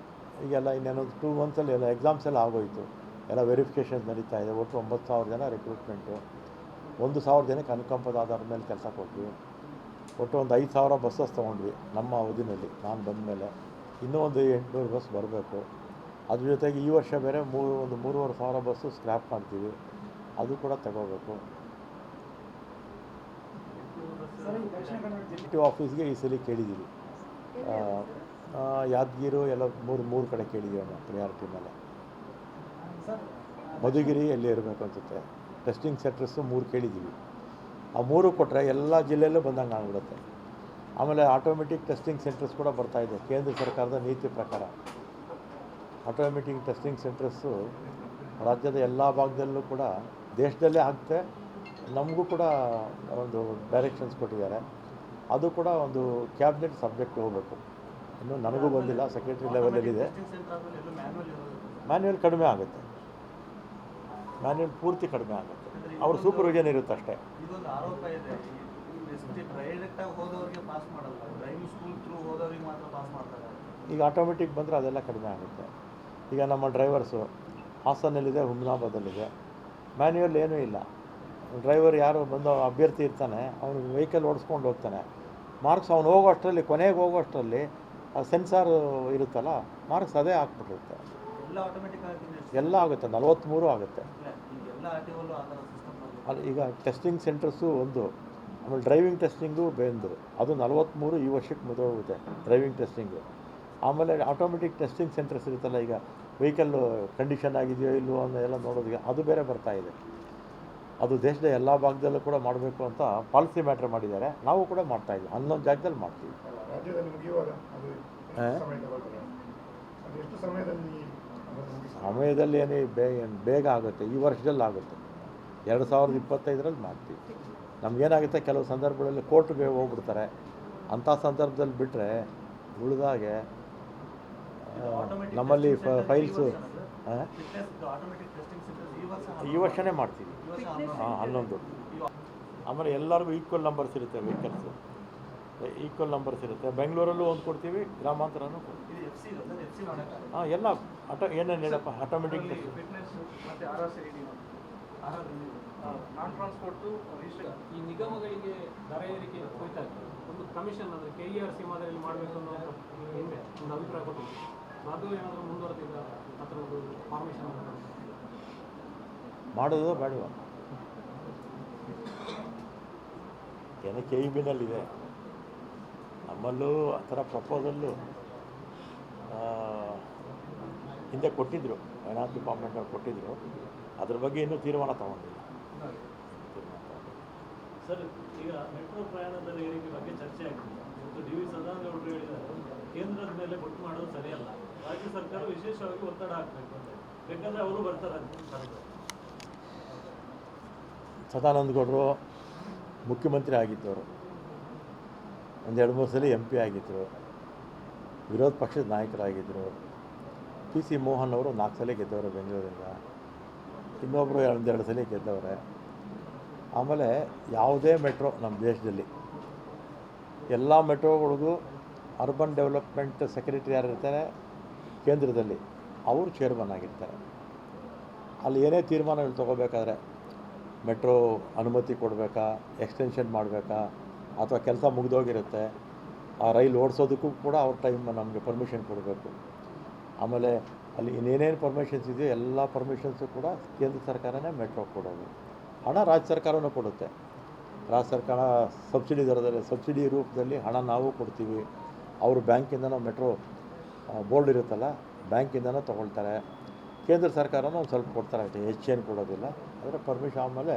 ಈಗೆಲ್ಲ ಇನ್ನೇನು ಟೂ ಮಂತ್ಸಲ್ಲಿ ಎಲ್ಲ ಎಕ್ಸಾಮ್ಸ್ ಎಲ್ಲ ಆಗೋಯಿತು. ಎಲ್ಲ ವೆರಿಫಿಕೇಷನ್ಸ್ ನಡೀತಾ ಇದೆ. ಒಟ್ಟು ಒಂಬತ್ತು ಸಾವಿರ ಜನ ರಿಕ್ರೂಟ್ಮೆಂಟು ಒಂದು ಸಾವಿರ ಜನಕ್ಕೆ ಅನುಕಂಪದ ಆಧಾರದ ಮೇಲೆ ಕೆಲಸ ಕೊಟ್ವಿ. ಒಟ್ಟು ಒಂದು ಐದು ಸಾವಿರ ಬಸ್ಸಸ್ ತೊಗೊಂಡ್ವಿ ನಮ್ಮ ಅವಧಿನಲ್ಲಿ. ನಾನು ಬಂದ ಮೇಲೆ. ಇನ್ನೂ ಒಂದು ಎಂಟುನೂರು ಬಸ್ ಬರಬೇಕು. ಅದ್ರ ಜೊತೆಗೆ ಈ ವರ್ಷ ಬೇರೆ ಮೂರು ಒಂದು ಮೂರುವರೆ ಸಾವಿರ ಬಸ್ಸು ಸ್ಕ್ರ್ಯಾಪ್ ಮಾಡ್ತೀವಿ. ಅದು ಕೂಡ ತಗೋಬೇಕು ಸರ್ ಈ ದಕ್ಷಿಣ ಕನ್ನಡ ಜಿಲ್ಲೆ ಟಿ ಆಫೀಸ್ಗೆ ಈ ಸಲ ಕೇಳಿದ್ದೀವಿ ಯಾದಗಿರು ಎಲ್ಲ ಮೂರು ಮೂರು ಕಡೆ ಕೇಳಿದ್ದೀವಿ ನಾವು ಪ್ರಿಯಾರಿಟಿ ಮೇಲೆ ಮಧುಗಿರಿ ಎಲ್ಲಿ ಇರಬೇಕು ಅನಿಸುತ್ತೆ? ಟೆಸ್ಟಿಂಗ್ ಸೆಂಟರ್ಸು ಮೂರು ಕೇಳಿದ್ದೀವಿ ಆ ಮೂರು ಕೊಟ್ಟರೆ ಎಲ್ಲ ಜಿಲ್ಲೆಯಲ್ಲೂ ಬಂದಂಗೆ ಆಗಿಬಿಡುತ್ತೆ. ಆಮೇಲೆ ಆಟೋಮೆಟಿಕ್ ಟೆಸ್ಟಿಂಗ್ ಸೆಂಟರ್ಸ್ ಕೂಡ ಬರ್ತಾ ಇದೆ, ಕೇಂದ್ರ ಸರ್ಕಾರದ ನೀತಿ ಪ್ರಕಾರ. ಆಟೋಮೆಟಿಕ್ ಟೆಸ್ಟಿಂಗ್ ಸೆಂಟರ್ಸು ರಾಜ್ಯದ ಎಲ್ಲ ಭಾಗದಲ್ಲೂ ಕೂಡ ದೇಶದಲ್ಲೇ ಆಗುತ್ತೆ ನಮಗೂ ಕೂಡ ಒಂದು ಡೈರೆಕ್ಷನ್ಸ್ ಕೊಟ್ಟಿದ್ದಾರೆ. ಅದು ಕೂಡ ಒಂದು ಕ್ಯಾಬಿನೆಟ್ ಸಬ್ಜೆಕ್ಟ್ ಹೋಗಬೇಕು. ಇನ್ನು ನನಗೂ ಬಂದಿಲ್ಲ ಸೆಕ್ರೆಟರಿ ಲೆವೆಲಲ್ಲಿದೆ ಮ್ಯಾನ್ಯುವಲ್ ಕಡಿಮೆ ಆಗುತ್ತೆ. ಮ್ಯಾನ್ಯುವಲ್ ಪೂರ್ತಿ ಕಡಿಮೆ ಆಗುತ್ತೆ. ಅವ್ರ ಸೂಪರ್ವಿಷನ್ ಇರುತ್ತೆ ಅಷ್ಟೇ. ಈಗ ಆಟೋಮೆಟಿಕ್ ಬಂದರೆ ಅದೆಲ್ಲ ಕಡಿಮೆ ಆಗುತ್ತೆ. ಈಗ ನಮ್ಮ ಡ್ರೈವರ್ಸು ಹಾಸನಲ್ಲಿದೆ ಹುಮ್ನಾಬಾದಲ್ಲಿದೆ. ಮ್ಯಾನ್ಯುವಲ್ ಏನೂ ಇಲ್ಲ. ಡ್ರೈವರ್ ಯಾರು ಬಂದು ಅಭ್ಯರ್ಥಿ ಇರ್ತಾನೆ ಅವನು ವೆಹಿಕಲ್ ಓಡಿಸ್ಕೊಂಡು ಹೋಗ್ತಾನೆ. ಮಾರ್ಕ್ಸ್ ಅವ್ನು ಹೋಗೋ ಅಷ್ಟರಲ್ಲಿ ಕೊನೆಗೆ ಹೋಗೋ ಅಷ್ಟರಲ್ಲಿ ಸೆನ್ಸಾರ್ ಇರುತ್ತಲ್ಲ ಮಾರ್ಕ್ಸ್ ಅದೇ ಹಾಕ್ಬಿಟ್ಟಿರುತ್ತೆ. ಎಲ್ಲ ಆಟೋಮೆಟಿಕ್ ಆಗಿ ಎಲ್ಲ ಆಗುತ್ತೆ ನಲ್ವತ್ತ್ಮೂರು ಆಗುತ್ತೆ. ಅಲ್ಲಿ ಈಗ ಟೆಸ್ಟಿಂಗ್ ಸೆಂಟರ್ಸು ಒಂದು ಆಮೇಲೆ ಡ್ರೈವಿಂಗ್ ಟೆಸ್ಟಿಂಗು ಬೇಂದು ಅದು ನಲ್ವತ್ತ್ಮೂರು ಈ ವರ್ಷಕ್ಕೆ ಮುಗಿದೋಗುತ್ತೆ ಡ್ರೈವಿಂಗ್ ಟೆಸ್ಟಿಂಗು ಆಮೇಲೆ ಆಟೋಮೆಟಿಕ್ ಟೆಸ್ಟಿಂಗ್ ಸೆಂಟರ್ಸ್ ಇರುತ್ತಲ್ಲ ಈಗ ವೆಹಿಕಲ್ ಕಂಡೀಷನ್ ಆಗಿದೆಯೋ ಇಲ್ಲವೋ ಅನ್ನೋ ಎಲ್ಲ ನೋಡೋದಕ್ಕೆ ಅದು ಬೇರೆ ಬರ್ತಾ ಇದೆ. ಅದು ದೇಶದ ಎಲ್ಲ ಭಾಗದಲ್ಲೂ ಕೂಡ ಮಾಡಬೇಕು ಅಂತ ಪಾಲಿಸಿ ಮ್ಯಾಟ್ರ್ ಮಾಡಿದ್ದಾರೆ. ನಾವು ಕೂಡ ಮಾಡ್ತಾ ಇದ್ದೀವಿ ಹನ್ನೊಂದು ಜಾಗದಲ್ಲಿ ಮಾಡ್ತೀವಿ. ರಾಜ್ಯದಲ್ಲಿ ಮುಗಿಯುವಾಗ ಅದು ಹಾ? ಎಷ್ಟು ಅದು ಎಷ್ಟು ಸಮಯದಲ್ಲಿ ಸಮಯದಲ್ಲಿ ಏನೇ ಬೇಗ ಬೇಗ ಆಗುತ್ತೆ ಈ ವರ್ಷದಲ್ಲಿ ಆಗುತ್ತೆ. ಎರಡು ಸಾವಿರದ ಇಪ್ಪತ್ತೈದರಲ್ಲಿ ಮಾಡ್ತೀವಿ. ನಮಗೇನಾಗುತ್ತೆ ಕೆಲವು ಸಂದರ್ಭಗಳಲ್ಲಿ ಕೋರ್ಟ್ಗೆ ಹೋಗ್ಬಿಡ್ತಾರೆ. ಅಂಥ ಸಂದರ್ಭದಲ್ಲಿ ಬಿಟ್ಟರೆ ಉಳಿದಾಗೆ ನಮ್ಮಲ್ಲಿ ಫೈಲ್ಸು ಈ ವರ್ಷ ವರ್ಷನೇ ಮಾಡ್ತೀವಿ. ಹಾಂ ಹನ್ನೊಂದು. ಆಮೇಲೆ ಎಲ್ಲರಿಗೂ ಈಕ್ವಲ್ ನಂಬರ್ಸ್ ಇರುತ್ತೆ ವೆಹಿಕಲ್ಸ್ ಈಕ್ವಲ್ ನಂಬರ್ಸ್ ಇರುತ್ತೆ. ಬೆಂಗಳೂರಲ್ಲೂ ಒಂದು ಕೊಡ್ತೀವಿ ಗ್ರಾಮಾಂತರನೂ ಕೊಡ್ತೀವಿ. ಹಾಂ ಎಲ್ಲ ಆಟೋ ಏನೇನು ಹೇಳಪ್ಪ? ಆಟೋಮೆಟಿಕ್ ಫಿಟ್ನೆಸ್ ಮತ್ತು R R C D non transport ಈ ನಿಗಮಗಳಿಗೆ ದರ ಏರಿಕೆ ಒಂದು ಕಮಿಷನ್ ಅಂದರೆ ಕೆ ಇ ಆರ್ ಸಿ ಮಾದರಿಯಲ್ಲಿ ಮಾಡಬೇಕು ಅನ್ನೋ ಒಂದು ಅಭಿಪ್ರಾಯ ಕೊಟ್ಟಿದ್ದೆ ಅದು ಏನಾದರೂ ಮುಂದುವರೆದಿಲ್ಲ ಅದರ ಒಂದು ಫಾರ್ಮೇಷನ್ ಮಾಡೋದು ಬೇಡವ? ಏನಕ್ಕೆ ಕೆ ಇ ಬಿನಲ್ಲಿದೆ ನಮ್ಮಲ್ಲೂ ಆ ಥರ ಪ್ರಪೋಸಲ್ಲು ಹಿಂದೆ ಕೊಟ್ಟಿದ್ದರು ಫೈನಾನ್ಸ್ ಡಿಪಾರ್ಟ್ಮೆಂಟವ್ರು ಕೊಟ್ಟಿದ್ದರು ಅದ್ರ ಬಗ್ಗೆ ಇನ್ನೂ ತೀರ್ಮಾನ ತಗೊಂಡಿಲ್ಲ. ಸರ್, ಈಗ ಮೆಟ್ರೋ ಪ್ರಯಾಣದ ಏರಿಕೆ ಬಗ್ಗೆ ಚರ್ಚೆ ಆಗಿದೆ. ಇವತ್ತು ಡಿ ವಿ ಕೇಂದ್ರದ ಮೇಲೆ ಒಟ್ಟು ಮಾಡೋದು ಸರಿಯಲ್ಲ. ರಾಜ್ಯ ಸರ್ಕಾರ ವಿಶೇಷವಾಗಿ ಒತ್ತಡ ಹಾಕಬೇಕು ಅಂತ. ಬೇಕಾದ್ರೆ ಅವರು ಬರ್ತಾರೆ ಸದಾನಂದ ಗೌಡರು ಮುಖ್ಯಮಂತ್ರಿ ಆಗಿದ್ದವರು. ಒಂದೆರಡು ಮೂರು ಸಲ ಎಂ ಪಿ ಆಗಿದ್ದರು ವಿರೋಧ ಪಕ್ಷದ ನಾಯಕರಾಗಿದ್ದರು ಪಿ ಸಿ ಮೋಹನ್ ಅವರು ನಾಲ್ಕು ಸಲ ಗೆದ್ದವರು ಬೆಂಗಳೂರಿಂದ. ಇನ್ನೊಬ್ಬರು ಒಂದೆರಡು ಸಲ ಗೆದ್ದವ್ರೆ. ಆಮೇಲೆ ಯಾವುದೇ ಮೆಟ್ರೋ ನಮ್ಮ ದೇಶದಲ್ಲಿ. ಎಲ್ಲ ಮೆಟ್ರೋಗಳಿಗೂ ಅರ್ಬನ್ ಡೆವಲಪ್ಮೆಂಟ್ ಸೆಕ್ರೆಟರಿ ಯಾರು ಇರ್ತಾರೆ? ಕೇಂದ್ರದಲ್ಲಿ. ಅವರು ಚೇರ್ಮನ್ ಆಗಿರ್ತಾರೆ. ಅಲ್ಲಿ ಏನೇ ತೀರ್ಮಾನಗಳು ತೊಗೋಬೇಕಾದ್ರೆ ಮೆಟ್ರೋ ಅನುಮತಿ ಕೊಡಬೇಕಾ, ಎಕ್ಸ್ಟೆನ್ಷನ್ ಮಾಡಬೇಕಾ, ಅಥವಾ ಕೆಲಸ ಮುಗಿದೋಗಿರುತ್ತೆ, ಆ ರೈಲು ಓಡಿಸೋದಕ್ಕೂ ಕೂಡ ಅವ್ರ ಟೈಮ್ ನಮಗೆ ಪರ್ಮಿಷನ್ ಕೊಡಬೇಕು. ಆಮೇಲೆ ಅಲ್ಲಿ ಇನ್ನೇನೇನು ಪರ್ಮಿಷನ್ಸ್ ಇದೆಯೋ ಎಲ್ಲ ಪರ್ಮಿಷನ್ಸು ಕೂಡ ಕೇಂದ್ರ ಸರ್ಕಾರನೇ ಮೆಟ್ರೋ ಕೊಡೋದು. ಹಣ ರಾಜ್ಯ ಸರ್ಕಾರವೂ ಕೊಡುತ್ತೆ. ರಾಜ್ಯ ಸರ್ಕಾರ ಸಬ್ಸಿಡಿ ದರದಲ್ಲಿ, ಸಬ್ಸಿಡಿ ರೂಪದಲ್ಲಿ ಹಣ ನಾವು ಕೊಡ್ತೀವಿ. ಅವರು ನಾವು ಮೆಟ್ರೋ ಬೋರ್ಡ್ ಇರುತ್ತಲ್ಲ, ಬ್ಯಾಂಕಿಂದನೂ ತೊಗೊಳ್ತಾರೆ. ಕೇಂದ್ರ ಸರ್ಕಾರನೂ ಒಂದು ಸ್ವಲ್ಪ ಕೊಡ್ತಾರೆ, ಅಷ್ಟೇ. ಹೆಚ್ಚೇನು ಕೊಡೋದಿಲ್ಲ. ಆದರೆ ಪರ್ಮಿಷನ್ ಆದಮೇಲೆ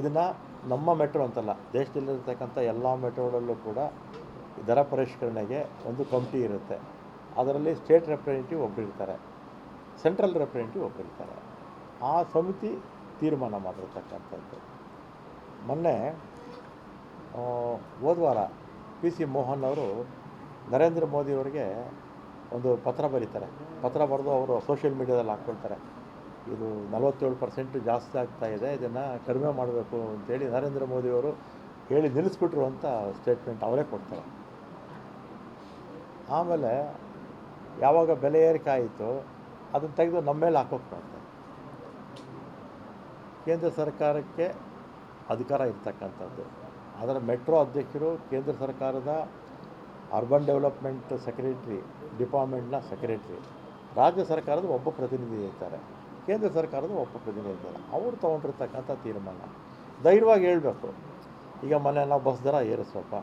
ಇದನ್ನು ನಮ್ಮ ಮೆಟ್ರೋ ಅಂತಲ್ಲ, ದೇಶದಲ್ಲಿರ್ತಕ್ಕಂಥ ಎಲ್ಲ ಮೆಟ್ರೋಗಳಲ್ಲೂ ಕೂಡ ದರ ಪರಿಷ್ಕರಣೆಗೆ ಒಂದು ಕಮಿಟಿ ಇರುತ್ತೆ. ಅದರಲ್ಲಿ ಸ್ಟೇಟ್ ರೆಪ್ರೆಸೆಂಟೇಟಿವ್ ಒಬ್ಬರಿರ್ತಾರೆ ಸೆಂಟ್ರಲ್ ರೆಪ್ರೆಸೆಂಟೇಟಿವ್ ಒಬ್ಬರಿರ್ತಾರೆ ಆ ಸಮಿತಿ ತೀರ್ಮಾನ ಮಾಡಿರ್ತಕ್ಕಂಥದ್ದು. ಮೊನ್ನೆ ಹೋದ್ವಾರ ಹೋದ ವಾರ ಪಿ ಸಿ ಮೋಹನ್ ಅವರು ನರೇಂದ್ರ ಮೋದಿಯವರಿಗೆ ಒಂದು ಪತ್ರ ಬರೀತಾರೆ. ಪತ್ರ ಬರೆದು ಅವರು ಸೋಷಿಯಲ್ ಮೀಡಿಯಾದಲ್ಲಿ ಹಾಕ್ಕೊಳ್ತಾರೆ. ಇದು ನಲವತ್ತೇಳು ಪರ್ಸೆಂಟ್ ಜಾಸ್ತಿ ಆಗ್ತಾ ಇದೆ, ಇದನ್ನು ಕಡಿಮೆ ಮಾಡಬೇಕು ಅಂತೇಳಿ ನರೇಂದ್ರ ಮೋದಿಯವರು ಹೇಳಿ ನಿಲ್ಲಿಸ್ಬಿಟ್ರು ಅಂತ ಸ್ಟೇಟ್ಮೆಂಟ್ ಅವರೇ ಕೊಡ್ತಾರೆ. ಆಮೇಲೆ ಯಾವಾಗ ಬೆಲೆ ಏರಿಕೆ ಆಯಿತು ಅದನ್ನು ತೆಗೆದು ನಮ್ಮ ಮೇಲೆ ಹಾಕೋಕೆ ಕೇಂದ್ರ ಸರ್ಕಾರಕ್ಕೆ ಅಧಿಕಾರ ಇರ್ತಕ್ಕಂಥದ್ದು. ಅದರ ಮೆಟ್ರೋ ಅಧ್ಯಕ್ಷರು, ಕೇಂದ್ರ ಸರ್ಕಾರದ ಅರ್ಬನ್ ಡೆವಲಪ್ಮೆಂಟ್ ಸೆಕ್ರೆಟ್ರಿ, ಡಿಪಾರ್ಟ್ಮೆಂಟ್ನ ಸೆಕ್ರೆಟ್ರಿ, ರಾಜ್ಯ ಸರ್ಕಾರದ ಒಬ್ಬ ಪ್ರತಿನಿಧಿ ಇರ್ತಾರೆ. ಕೇಂದ್ರ ಸರ್ಕಾರದ ಒಬ್ಬ ಇರ್ತಾರೆ ಅವರು ತೊಗೊಂಡಿರ್ತಕ್ಕಂಥ ತೀರ್ಮಾನ. ಧೈರ್ಯವಾಗಿ ಹೇಳಬೇಕು. ಈಗ ಮೊನ್ನೆ ನಾವು ಬಸ್ ದರ ಏರಿಸ್ವಪ್ಪ.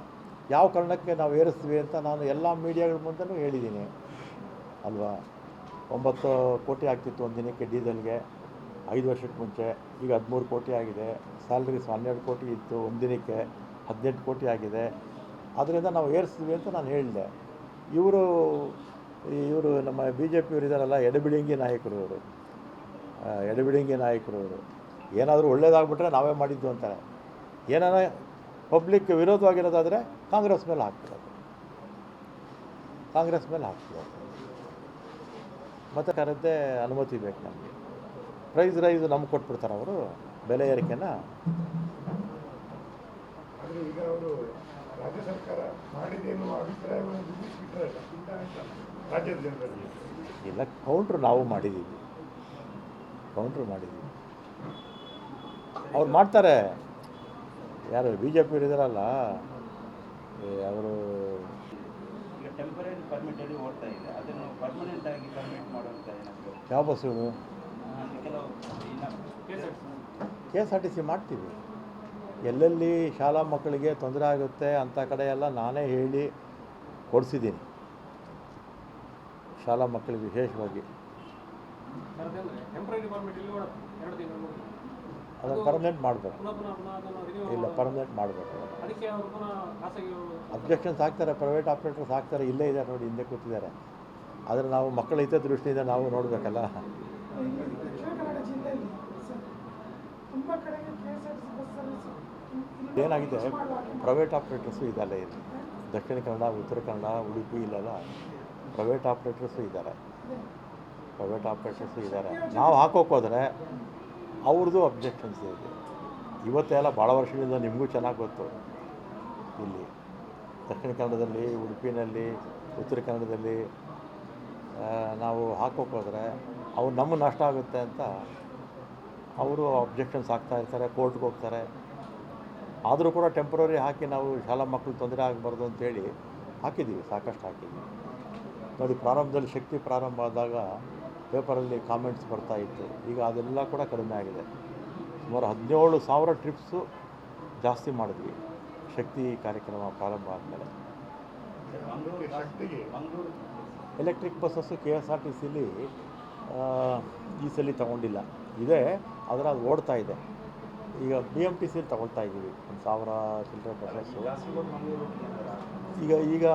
ಯಾವ ಕಾರಣಕ್ಕೆ ನಾವು ಏರಿಸ್ತೀವಿ ಅಂತ ನಾನು ಎಲ್ಲ ಮೀಡಿಯಾಗಳ ಮುಂದೆನೂ ಹೇಳಿದ್ದೀನಿ. ಅಲ್ವಾ? ಒಂಬತ್ತು ಕೋಟಿ ಆಗ್ತಿತ್ತು ಒಂದು ದಿನಕ್ಕೆ ಡೀಸೆಲ್ಗೆ. ಐದು ವರ್ಷಕ್ಕೆ ಮುಂಚೆ. ಈಗ ಹದಿಮೂರು ಕೋಟಿ ಆಗಿದೆ. ಸ್ಯಾಲ್ರೀಸ್ ಹನ್ನೆರಡು ಕೋಟಿ ಇತ್ತು ಒಂದು ದಿನಕ್ಕೆ. ಹದಿನೆಂಟು ಕೋಟಿ ಆಗಿದೆ. ಅದರಿಂದ ನಾವು ಏರಿಸ್ತೀವಿ ಅಂತ ನಾನು ಹೇಳಿದೆ. ಇವರು ಇವರು ನಮ್ಮ ಬಿ ಜೆ ಪಿಯವರು ಇದ್ದಾರಲ್ಲ ಎಡಬಿಡಿಂಗಿ ನಾಯಕರು ಇವರು. ಎಡಬಿಡಿಂಗಿ ನಾಯಕರು ಇವರು ಏನಾದರೂ ಒಳ್ಳೇದಾಗ್ಬಿಟ್ರೆ ನಾವೇ ಮಾಡಿದ್ದು ಅಂತಾರೆ. ಏನಾರ ಪಬ್ಲಿಕ್ ವಿರೋಧವಾಗಿರೋದಾದರೆ ಕಾಂಗ್ರೆಸ್ ಮೇಲೆ ಹಾಕ್ತಿರೋದು ಕಾಂಗ್ರೆಸ್ ಮೇಲೆ ಹಾಕ್ತಿರೋದು ಮತ್ತು ಕರೆದೇ ಅನುಮತಿ ಬೇಕು ನಮಗೆ. ಪ್ರೈಸ್ ರೈಸ್ ನಮ್ಗೆ ಕೊಟ್ಬಿಡ್ತಾರೆ ಅವರು ಬೆಲೆ ಏರಿಕೆನ. ರಾಜ್ಯ ಸರ್ಕಾರ ಮಾಡಿದೆ ಎನ್ನುವ ಅಭಿಪ್ರಾಯವನ್ನು ಇಲ್ಲ ಕೌಂಟ್ರ್ ನಾವು ಮಾಡಿದ್ದೀವಿ. ಕೌಂಟ್ರ್ ಮಾಡಿದ್ದೀವಿ ಅವ್ರು ಮಾಡ್ತಾರೆ. ಯಾರು ಬಿ ಜೆ ಪಿ ಇದ್ದಾರಲ್ಲ ಅವರು ಯಾವ ಬಸ್ಸುಗಳು K S R T C ಮಾಡ್ತೀವಿ. ಎಲ್ಲೆಲ್ಲಿ ಶಾಲಾ ಮಕ್ಕಳಿಗೆ ತೊಂದರೆ ಆಗುತ್ತೆ ಅಂಥ ಕಡೆ ಎಲ್ಲ ನಾನೇ ಹೇಳಿ ಕೊಡಿಸಿದ್ದೀನಿ. ಶಾಲಾ ಮಕ್ಕಳಿಗೆ ವಿಶೇಷವಾಗಿ. ಅದನ್ನು ಅದು ಪರ್ಮನೆಂಟ್ ಮಾಡಬೇಕು. ಇಲ್ಲ ಪರ್ಮನೆಂಟ್ ಮಾಡಬೇಕು ಅಬ್ಜೆಕ್ಷನ್ಸ್ ಹಾಕ್ತಾರೆ ಪ್ರೈವೇಟ್ ಆಪ್ರೇಟರ್ಸ್ ಹಾಕ್ತಾರೆ ಇಲ್ಲೇ ಇದೆ ನೋಡಿ ಹಿಂದೆ ಕೂತಿದ್ದಾರೆ. ಆದರೆ ನಾವು ಮಕ್ಕಳ ಹಿತ ದೃಷ್ಟಿಯಿಂದ ನಾವು ನೋಡಬೇಕಲ್ಲ. ಏನಾಗಿದೆ? ಪ್ರೈವೇಟ್ ಆಪ್ರೇಟರ್ಸು ಇದೆಲ್ಲ ಇಲ್ಲಿ. ದಕ್ಷಿಣ ಕನ್ನಡ ಉತ್ತರ ಕನ್ನಡ ಉಡುಪಿ ಇಲ್ಲೆಲ್ಲ ಪ್ರೈವೇಟ್ ಆಪ್ರೇಟರ್ಸು ಇದ್ದಾರೆ. ಪ್ರೈವೇಟ್ ಆಪ್ರೇಷನ್ಸ್ ಇದ್ದಾರೆ. ನಾವು ಹಾಕೋಕೆ ಹೋದರೆ ಅವ್ರದ್ದು ಅಬ್ಜೆಕ್ಷನ್ಸ್ ಇದೆ. ಇವತ್ತೆಲ್ಲ ಭಾಳ ವರ್ಷಗಳಿಂದ ನಿಮಗೂ ಚೆನ್ನಾಗಿ ಗೊತ್ತು. ಇಲ್ಲಿ ದಕ್ಷಿಣ ಕನ್ನಡದಲ್ಲಿ, ಉಡುಪಿನಲ್ಲಿ, ಉತ್ತರ ಕನ್ನಡದಲ್ಲಿ ನಾವು ಹಾಕೋಕೆ ಹೋದರೆ ಅವ್ರು ನಮ್ಮ ನಷ್ಟ ಆಗುತ್ತೆ ಅಂತ ಅವರು ಅಬ್ಜೆಕ್ಷನ್ಸ್ ಹಾಕ್ತಾ ಇರ್ತಾರೆ, ಕೋರ್ಟ್ಗೆ ಹೋಗ್ತಾರೆ. ಆದರೂ ಕೂಡ ಟೆಂಪ್ರರಿ ಹಾಕಿ ನಾವು ಶಾಲಾ ಮಕ್ಕಳು ತೊಂದರೆ ಆಗಬಾರ್ದು ಅಂತೇಳಿ ಹಾಕಿದ್ದೀವಿ ಸಾಕಷ್ಟು ಹಾಕಿದ್ದೀವಿ ನೋಡಿ, ಪ್ರಾರಂಭದಲ್ಲಿ ಶಕ್ತಿ ಪ್ರಾರಂಭ ಆದಾಗ ಪೇಪರಲ್ಲಿ ಕಾಮೆಂಟ್ಸ್ ಬರ್ತಾ ಇತ್ತು. ಈಗ ಅದೆಲ್ಲ ಕೂಡ ಕಡಿಮೆ ಆಗಿದೆ. ಸುಮಾರು ಹದಿನೇಳು ಸಾವಿರ ಟ್ರಿಪ್ಸು ಜಾಸ್ತಿ ಮಾಡಿದ್ವಿ. ಶಕ್ತಿ ಕಾರ್ಯಕ್ರಮ ಪ್ರಾರಂಭ ಆದಮೇಲೆ. Electric buses K S R T ಸಿಲಿ ಈ ಸಲ ತಗೊಂಡಿಲ್ಲ. ಇದೆ, ಆದರೆ ಅದು ಓಡ್ತಾ ಇದೆ. ಈಗ ಬಿ ಎಂ ಟಿ ಸಿಲಿ ತಗೊಳ್ತಾ ಇದ್ದೀವಿ. ಒಂದು ಸಾವಿರ ಚಿಲ್ಲರೆ ಬಸ್ಸಸ್ಸು. ಈಗ ಈಗ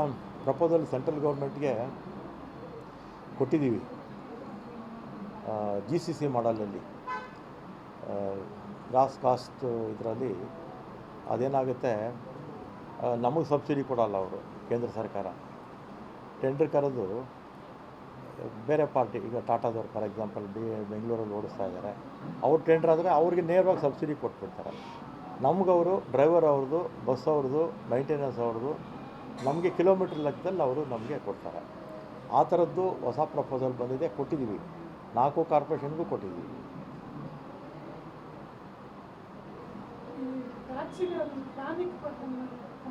ಪ್ರಪೋಸಲ್ ಸೆಂಟ್ರಲ್ ಗೌರ್ಮೆಂಟ್ಗೆ ಕೊಟ್ಟಿದ್ದೀವಿ. ಜಿ ಸಿ ಸಿ ಮಾಡಲಲ್ಲಿ ಗ್ರಾಸ್ ಕಾಸ್ಟ್ ಇದರಲ್ಲಿ ಅದೇನಾಗುತ್ತೆ ನಮಗೆ ಸಬ್ಸಿಡಿ ಕೊಡಲ್ಲ ಅವರು, ಕೇಂದ್ರ ಸರ್ಕಾರ. ಟೆಂಡರ್ ಕರೆದು ಬೇರೆ ಪಾರ್ಟಿ, ಈಗ ಟಾಟಾದವ್ರು ಫಾರ್ ಎಕ್ಸಾಂಪಲ್ ಬಿ, ಬೆಂಗಳೂರಲ್ಲಿ ಓಡಿಸ್ತಾ ಇದ್ದಾರೆ, ಅವ್ರು ಟೆಂಡರ್ ಆದರೆ ಅವ್ರಿಗೆ ನೇರವಾಗಿ ಸಬ್ಸಿಡಿ ಕೊಟ್ಬಿಡ್ತಾರೆ. ನಮಗವರು ಡ್ರೈವರ್ ಅವ್ರದ್ದು ಬಸ್ ಅವ್ರದ್ದು ಮೈಂಟೆನೆನ್ಸ್ ಅವ್ರದ್ದು, ನಮಗೆ ಕಿಲೋಮೀಟ್ರ್ ಲೆಕ್ಕದಲ್ಲಿ ಅವರು ನಮಗೆ ಕೊಡ್ತಾರೆ. ಆ ಥರದ್ದು ಹೊಸ ಪ್ರಪೋಸಲ್ ಬಂದಿದೆ, ಕೊಟ್ಟಿದ್ದೀವಿ. ನಾಲ್ಕು ಕಾರ್ಪೊರೇಷನ್ಗೂ ಕೊಟ್ಟಿದ್ದೀವಿ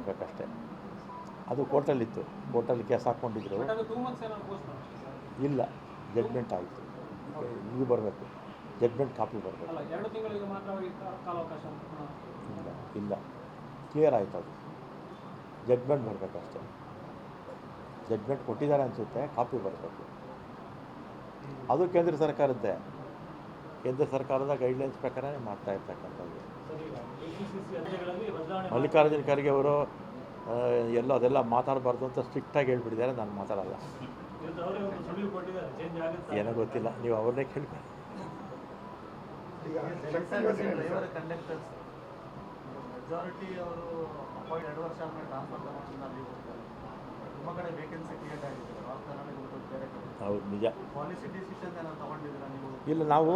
ಬೇಕಷ್ಟೇ ಅದು ಕೋರ್ಟಲ್ಲಿತ್ತು. ಕೋರ್ಟಲ್ಲಿ ಕೇಸ್ ಹಾಕ್ಕೊಂಡಿದ್ರು. ಅದು ಟೂ ಮಂತ್ಸ್ ಏನಾದ್ರು ಪೋಸ್ಟ್ ಇಲ್ಲ ಜಡ್ಮೆಂಟ್ ಆಯಿತು. ಇದು ಬರಬೇಕು. ಜಡ್ಮೆಂಟ್ ಕಾಪಿ ಬರಬೇಕು. ಇಲ್ಲ ಇಲ್ಲ. ಕ್ಲಿಯರ್ ಆಯಿತು ಅದು. ಜಡ್ಮೆಂಟ್ ಬರಬೇಕಷ್ಟೇ. ಜಡ್ಮೆಂಟ್ ಕೊಟ್ಟಿದ್ದಾರೆ ಅನಿಸುತ್ತೆ ಕಾಪಿ ಬರಬೇಕು. ಅದು ಕೇಂದ್ರ ಸರ್ಕಾರದ್ದೇ. ಕೇಂದ್ರ ಸರ್ಕಾರದ ಗೈಡ್ಲೈನ್ಸ್ ಪ್ರಕಾರನೇ ಮಾಡ್ತಾ ಇರ್ತಕ್ಕಂಥದ್ದು. ಮಲ್ಲಿಕಾರ್ಜುನ ಖರ್ಗೆ ಅವರು ಎಲ್ಲ, ಅದೆಲ್ಲ ಮಾತಾಡಬಾರ್ದು ಅಂತ ಸ್ಟ್ರಿಕ್ಟಾಗಿ ಹೇಳ್ಬಿಟ್ಟಿದ್ದಾರೆ. ನಾನು ಮಾತಾಡಲ್ಲ. ಏನೋ ಗೊತ್ತಿಲ್ಲ. ನೀವು ಅವ್ರನ್ನೇ ಕೇಳಿ ಈಗ ಶಕ್ತಿ ಯೋಜನೆ ಇದೆ ಡ್ರೈವರ್ ಸರ್. ಕಂಡಕ್ಟರ್ಸ್ ಮೆಜಾರಿಟಿ ಹೌದು ನಿಜ. ಇಲ್ಲ ನಾವು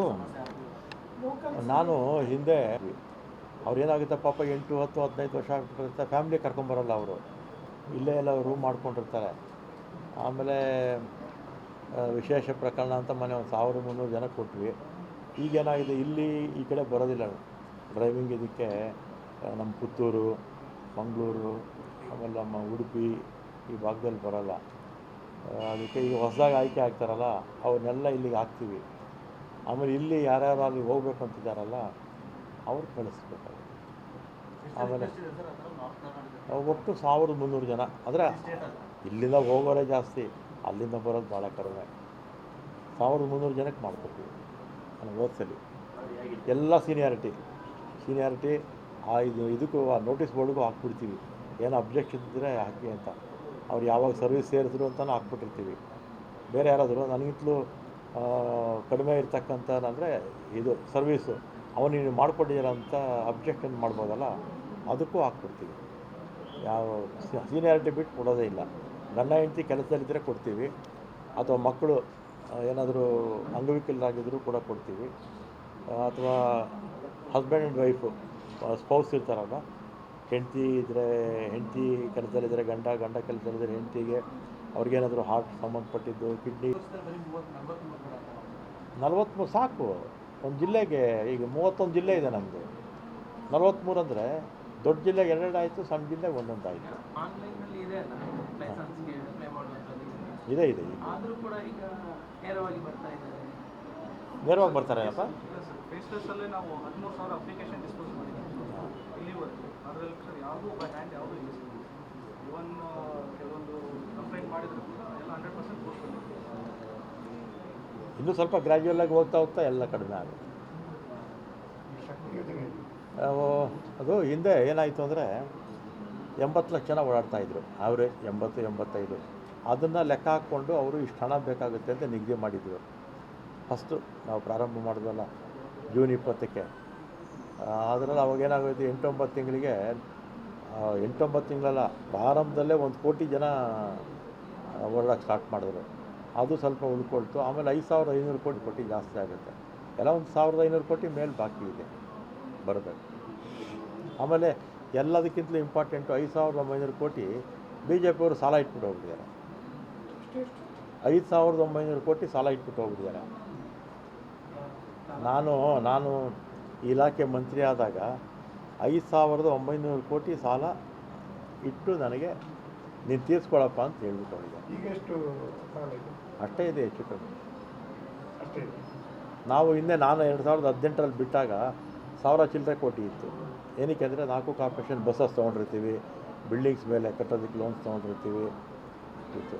ನಾನು ಹಿಂದೆ ಅವ್ರು ಏನಾಗುತ್ತೆ ಪಾಪ ಎಂಟು ಹತ್ತು ಹದಿನೈದು ವರ್ಷ ಆಗ್ಬಿಟ್ಟಿರುತ್ತೆ. ಫ್ಯಾಮಿಲಿ ಕರ್ಕೊಂಬರಲ್ಲ ಅವರು. ಇಲ್ಲೇ ಎಲ್ಲ ರೂಮ್ ಮಾಡ್ಕೊಂಡಿರ್ತಾರೆ. ಆಮೇಲೆ ವಿಶೇಷ ಪ್ರಕರಣ ಅಂತ ಮನೆ ಒಂದು ಸಾವಿರ ಮುನ್ನೂರು ಜನ ಕೊಟ್ವಿ. ಈಗೇನಾಗಿದೆ ಇಲ್ಲಿ ಈ ಕಡೆ ಬರೋದಿಲ್ಲ ಡ್ರೈವಿಂಗ್ ಇದಕ್ಕೆ ನಮ್ಮ ಪುತ್ತೂರು ಮಂಗಳೂರು ಆಮೇಲೆ ನಮ್ಮ ಉಡುಪಿ ಈ ಭಾಗದಲ್ಲಿ ಬರೋಲ್ಲ. ಅದಕ್ಕೆ ಈಗ ಹೊಸದಾಗಿ ಆಯ್ಕೆ ಆಗ್ತಾರಲ್ಲ ಅವ್ರನ್ನೆಲ್ಲ ಇಲ್ಲಿಗೆ ಹಾಕ್ತೀವಿ. ಆಮೇಲೆ ಇಲ್ಲಿ ಯಾರ್ಯಾರು ಅಲ್ಲಿ ಹೋಗ್ಬೇಕು ಅಂತಿದ್ದಾರಲ್ಲ ಅವ್ರು ಕಳಿಸ್ಬೇಕಾಗುತ್ತೆ. ಆಮೇಲೆ ಒಟ್ಟು ಸಾವಿರದ ಮುನ್ನೂರು ಜನ. ಅಂದರೆ ಇಲ್ಲಿಂದ ಹೋಗೋರೇ ಜಾಸ್ತಿ ಅಲ್ಲಿಂದ ಬರೋದು ಭಾಳ ಕಡಿಮೆ. ಸಾವಿರದ ಮುನ್ನೂರು ಜನಕ್ಕೆ ಮಾಡ್ಕೊಡ್ತೀವಿ. ನಾನು ಓದ್ಸಲಿ ಎಲ್ಲ ಸೀನಿಯಾರಿಟಿ ಸೀನಿಯಾರಿಟಿ ಆ ಇದು ಇದಕ್ಕೂ ಆ ನೋಟಿಸ್ ಬೋರ್ಡ್ಗೂ ಹಾಕ್ಬಿಡ್ತೀವಿ. ಏನು ಅಬ್ಜೆಕ್ಷನ್ ಇದ್ದರೆ ಹಾಕಿ ಅಂತ. ಅವ್ರು ಯಾವಾಗ ಸರ್ವಿಸ್ ಸೇರಿದ್ರು ಅಂತಲೂ ಹಾಕ್ಬಿಟ್ಟಿರ್ತೀವಿ. ಬೇರೆ ಯಾರಾದರೂ ನನಗಿಂತಲೂ ಕಡಿಮೆ ಇರ್ತಕ್ಕಂಥ ಅಂದರೆ ಇದು ಸರ್ವೀಸು ಅವನು ನೀನು ಮಾಡಿಕೊಟ್ಟಿದ್ದೀರ ಅಂತ ಅಬ್ಜೆಕ್ಷನ್ ಮಾಡ್ಬೋದಲ್ಲ, ಅದಕ್ಕೂ ಹಾಕ್ಬಿಡ್ತೀವಿ. ಯಾವ ಸೀನಿಯಾರಿಟಿ ಬಿಟ್ಟು ಕೊಡೋದೇ ಇಲ್ಲ. ಗಂಡ, ಹೆಂಡತಿ ಕೆಲಸದಲ್ಲಿದ್ದರೆ ಕೊಡ್ತೀವಿ. ಅಥವಾ ಮಕ್ಕಳು ಏನಾದರೂ ಅಂಗವಿಕಲರಾಗಿದ್ದರೂ ಕೂಡ ಕೊಡ್ತೀವಿ. ಅಥವಾ ಹಸ್ಬೆಂಡ್ ಆ್ಯಂಡ್ ವೈಫು ಸ್ಪೌಸ್ ಇರ್ತಾರಲ್ಲ ಹೆಂಡತಿ ಇದ್ದರೆ ಹೆಂಡತಿ ಕೆಲಸದಲ್ಲಿದ್ದರೆ ಗಂಡ ಗಂಡ ಕೆಲಸದಲ್ಲಿದ್ದರೆ ಹೆಂಡತಿಗೆ ಅವ್ರಿಗೇನಾದರೂ ಹಾರ್ಟ್ ಸಂಬಂಧಪಟ್ಟಿದ್ದು ಕಿಡ್ನಿ ನಲವತ್ತ್ಮೂರು ಸಾಕು. ಒಂದು ಜಿಲ್ಲೆಗೆ ಈಗ ಮೂವತ್ತೊಂದು ಜಿಲ್ಲೆ ಇದೆ ನಮ್ಮದು ನಲ್ವತ್ತ್ಮೂರು ಅಂದರೆ ದೊಡ್ಡ ಜಿಲ್ಲೆಗೆ ಎರಡೆರಡು ಆಯಿತು ಸಣ್ಣ ಜಿಲ್ಲೆಗೆ ಒಂದೊಂದು ಆಯಿತು ಇದೆ ಇದೆ ನೇರವಾಗಿ ಬರ್ತಾರೆ ಇದ್ದಾರೆ ನೇರವಾಗಿ ಬರ್ತಾರೇನಪ್ಪ ಇಲ್ಲ ಸರ್ ಫೇಸ್ಲೆಸ್ಸಲ್ಲೇ ನಾವು ಹದಿಮೂರು ಸಾವಿರ ಅಪ್ಲಿಕೇಶನ್ ಡಿಸ್ಪೋಸ್ ಮಾಡಿದ್ದೀವಿ ಇಲ್ಲಿವರೆಗೂ ಅದರಲ್ಲಿ ಯಾವುದೂ ಬೈ ಹ್ಯಾಂಡ್ ಯಾವುದೂ ಕೆಲವೊಂದು ಕಂಪ್ಲೇಂಟ್ ಮಾಡಿದ್ರು ಕೂಡ ಎಲ್ಲ ಹಂಡ್ರೆಡ್ ಪರ್ಸೆಂಟ್ ಇನ್ನೂ ಸ್ವಲ್ಪ ಗ್ರ್ಯಾಜುವಲ್ ಆಗಿ ಹೋಗ್ತಾ ಹೋಗ್ತಾ ಎಲ್ಲ ಕಡಿಮೆ ಆಗುತ್ತೆ. ಅದು ಹಿಂದೆ ಏನಾಯಿತು ಅಂದರೆ ಎಂಬತ್ತು ಲಕ್ಷ ಜನ ಓಡಾಡ್ತಾಯಿದ್ರು ಅವರೇ ಎಂಬತ್ತು, ಎಂಬತ್ತೈದು. ಅದನ್ನು ಲೆಕ್ಕ ಹಾಕ್ಕೊಂಡು ಅವರು ಇಷ್ಟು ಹಣ ಬೇಕಾಗುತ್ತೆ ಅಂತ ನಿಗದಿ ಮಾಡಿದ್ರು. ಫಸ್ಟು ನಾವು ಪ್ರಾರಂಭ ಮಾಡಿದ್ವಲ್ಲ ಜೂನ್ ಇಪ್ಪತ್ತಕ್ಕೆ. ಅದರಲ್ಲಿ ಅವಾಗ ಏನಾಗೋಯ್ತು ಎಂಟೊಂಬತ್ತು ತಿಂಗಳಿಗೆ ಎಂಟೊಂಬತ್ತು ತಿಂಗಳಲ್ಲ, ಪ್ರಾರಂಭದಲ್ಲೇ ಒಂದು ಕೋಟಿ ಜನ ಹೊರಡಕ್ಕೆ ಸ್ಟಾರ್ಟ್ ಮಾಡಿದ್ರು. ಅದು ಸ್ವಲ್ಪ ಉಳ್ಕೊಳ್ತು. ಆಮೇಲೆ ಐದು ಸಾವಿರದ ಐನೂರು ಕೋಟಿ ಕೋಟಿ ಜಾಸ್ತಿ ಆಗುತ್ತೆ. ಎಲ್ಲ ಒಂದು ಸಾವಿರದ ಐನೂರು ಕೋಟಿ ಮೇಲೆ ಬಾಕಿ ಇದೆ. ಬರಬೇಕು. ಆಮೇಲೆ ಎಲ್ಲದಕ್ಕಿಂತಲೂ ಇಂಪಾರ್ಟೆಂಟು ಐದು ಸಾವಿರದ ಒಂಬೈನೂರು ಕೋಟಿ ಬಿ ಜೆ ಪಿಯವರು ಸಾಲ ಇಟ್ಬಿಟ್ಟು ಹೋಗ್ಬಿಟ್ಟಿದ್ದಾರೆ. ಐದು ಸಾವಿರದ ಒಂಬೈನೂರು ಕೋಟಿ ಸಾಲ ಇಟ್ಬಿಟ್ಟು ಹೋಗಿದ್ದಾರೆ ನಾನು ನಾನು ಇಲಾಖೆ ಮಂತ್ರಿ ಆದಾಗ ಐದು ಸಾವಿರದ ಒಂಬೈನೂರು ಕೋಟಿ ಸಾಲ ಇಟ್ಟು ನನಗೆ ನೀನು ತೀರಿಸ್ಕೊಳಪ್ಪ ಅಂತ ಹೇಳ್ಬಿಟ್ಟು ಹೋಗಿದ್ದೆ ಈಗ ಎಷ್ಟು ಸಾಲ ಇದೆ? ಅಷ್ಟೇ ಇದೆ ಹೆಚ್ಚು ಕಮ್ಮಿ. ಅಷ್ಟೇ ಇದೆ. ನಾವು ಹಿಂದೆ ನಾನು ಎರಡು ಸಾವಿರದ ಹದಿನೆಂಟರಲ್ಲಿ ಬಿಟ್ಟಾಗ ಸಾವಿರ ಚಿಲ್ಲರೆ ಕೋಟಿ ಇತ್ತು. ಏನಕ್ಕೆ ಅಂದರೆ ನಾಲ್ಕು ಕಾರ್ಪೊರೇಷನ್ ಬಸ್ಸಸ್ ತೊಗೊಂಡಿರ್ತೀವಿ ಬಿಲ್ಡಿಂಗ್ಸ್ ಮೇಲೆ ಕಟ್ಟೋದಕ್ಕೆ ಲೋನ್ಸ್ ತೊಗೊಂಡಿರ್ತೀವಿ. ಇತ್ತು.